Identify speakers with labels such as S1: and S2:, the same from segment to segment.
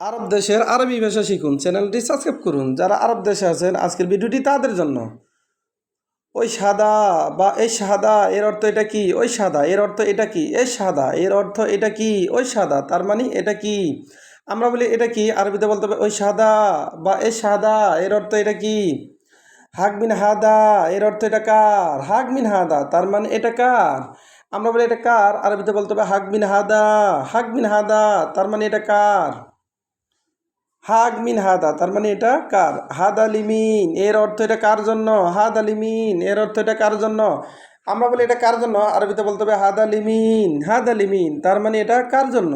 S1: আরব দেশের আরবি ভাষা শিখুন, চ্যানেলটি সাবস্ক্রাইব করুন। যারা আরব দেশে আছেন, আজকের ভিডিওটি তাদের জন্য। ওই সাদা বা এই সাদা, এর অর্থ এটা কি? ওই সাদা, এর অর্থ এটা কি? এই সাদা, এর অর্থ এটা কি? ওই সাদা, তার মানে এটা কি? আমরা বলি এটা কি? আরবিতে বলতে হবে ওই সাদা বা এই সাদা, এর অর্থ এটা কি? হাক মিন হাদা, এর অর্থ এটা কার? হাক মিন হাদা, তার মানে এটা কার? আমরা বলি এটা কার? আরবিতে বলতে হবে হাক মিন হাদা, হাক মিন হাদা, তার মানে এটা কার? হাগ মিন হাদা, তার মানে এটা কার? হাদ আলিমিন এর অর্থ এটা কার জন্য? হাদ আলিমিন এর অর্থ এটা কার জন্য? আমরা বলি এটা কার জন্য? আরবিতে বলতে হবে হাদ আলিমিন হাদ আলিমিন তার মানে এটা কার জন্য?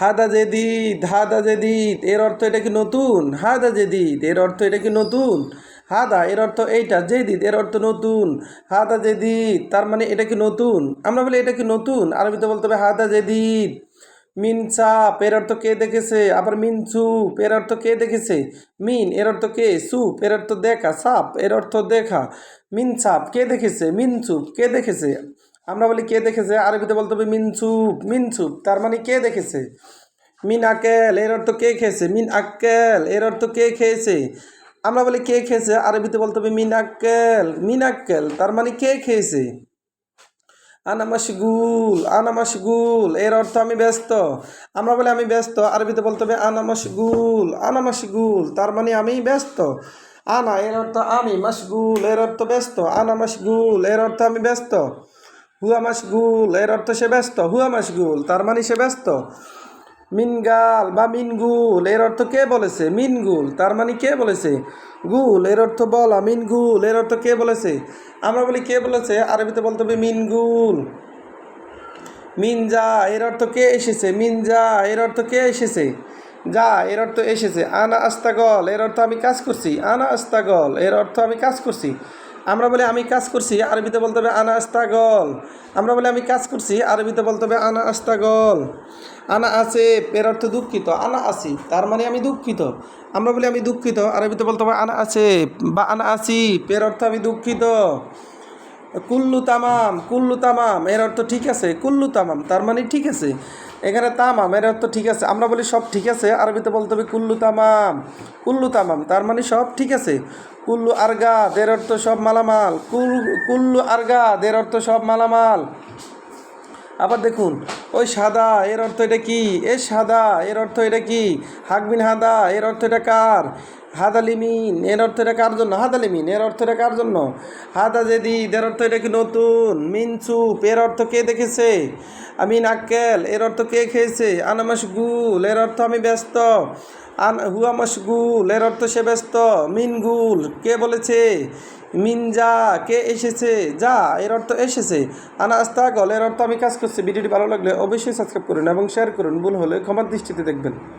S1: হাদা জেদিদ হাদা জেদিদ, এর অর্থ এটা কি নতুন? হাদা জেদিদ, এর অর্থ এটা কি নতুন? হাদা, এর অর্থ এইটা, জেদিদ, এর অর্থ নতুন। হাদা জেদিদ, তার মানে এটা কি নতুন? আমরা বলি এটা কি নতুন? আরবিতে বলতে হবে হাদা জেদিদ। মিন চাপ এর অর্থ কে দেখেছে? আবার মিন চুপ এর অর্থ কে দেখেছে? মিন, এর অর্থ কে? সুপ এর অর্থ দেখা। সাপ, এর অর্থ দেখা। মিন চাপ কে দেখেছে? মিন চুপ কে দেখেছে? আমরা বলি কে দেখেছে? আরবিতে বলতে হবে মিন চুপ মিন চুপ তার মানে কে দেখেছে? মিন আকেল এর অর্থ কে খেয়েছে? মিন আক্কেল, এর অর্থ কে খেয়েছে? আমরা বলি কে খেয়েছে? আরবিতে বলতে হবে মিন আক্কেল মিন আক্কেল, তার মানে কে খেয়েছে? আনা গুল আনা গুল এর অর্থ আমি ব্যস্ত। আমরা বলে আমি ব্যস্ত, আরবিতে বলতে হবে আনা গুল আনা গুল তার মানে আমি ব্যস্ত। আনা, এর অর্থ আমি মাসগুল এর অর্থ ব্যস্ত। আনা গুল এর অর্থ আমি ব্যস্ত। হুয়া মাসগুল এর অর্থ সে ব্যস্ত। হুয়া মাসগুল তার মানে সে ব্যস্ত। মিনগাল বা মিনগুল, এর অর্থ কে বলেছে? মিনগুল, তার মানে কে বলেছে? গুল, এর অর্থ বলা, মিনগুল, এর অর্থ কে বলেছে? আমরা বলি কে বলেছে? আরবিতে বলতে হবে মিনগুল। মিনজা, এর অর্থ কে এসেছে? মিনজা, এর অর্থ কে এসেছে? যা, এর অর্থ এসেছে। আনা আস্তাগল, এর অর্থ আমি কাজ করছি। আনা আস্তাগল, এর অর্থ আমি কাজ করছি। আমরা বলে, আমি কাজ করছি। আরবিতে বলতে হবে, আনা আস্তাগল। আমরা বলে, আমি কাজ করছি। আরবিতে বলতে হবে, আনা আস্তাগল। আনা আছে। এর অর্থ দুঃখিত। আনা আসি তার মানে আমি দুঃখিত। আমরা বলি, আমি দুঃখিত। আরবিতে বলতে হবে, আনা আছে। বা, আনা আসি এর অর্থ, আমি দুঃখিত। কুল্লু তামাম কুল্লু তামাম, এর অর্থ ঠিক আছে, কুল্লু তামাম, তার মানে ঠিক আছে। এখানে তামাম, এর অর্থ ঠিক আছে। আমরা বলি সব ঠিক আছে, আরবিতে বলতে হবে কুল্লু তামাম কুল্লু তামাম, তার মানে সব ঠিক আছে। কুল্লু আরগা দের অর্থ সব মালামাল, কুল, কুল্লু আরগা দের অর্থ সব মালামাল। আবার দেখুন ওই সাদা এর অর্থ এটা কি এ সাদা এর অর্থ এটা কি হাকবিন হাদা এর অর্থ এটা কার হাদালিমিন এর অর্থ এটা কার জন্য হাদালিমিন এর অর্থ এটা কার জন্য হাদা জেদিদ এর অর্থ এটা কি নতুন মিনচুপ এর অর্থ কে দেখেছে আমিন আক্কেল এর অর্থ কে খেয়েছে আনামাস গুল এর অর্থ আমি ব্যস্ত আন হুয়া মশগুল এর অর্থ সে ব্যস্ত মিনগুল কে বলেছে মিনজা কে এসেছে যা এর অর্থ এসেছে আনা আস্তাগল এর অর্থ আমি কাজ করছি ভিডিওটি ভালো লাগলে অবশ্যই সাবস্ক্রাইব করুন এবং শেয়ার করুন। ভুল হলে ক্ষমার দৃষ্টিতে দেখবেন।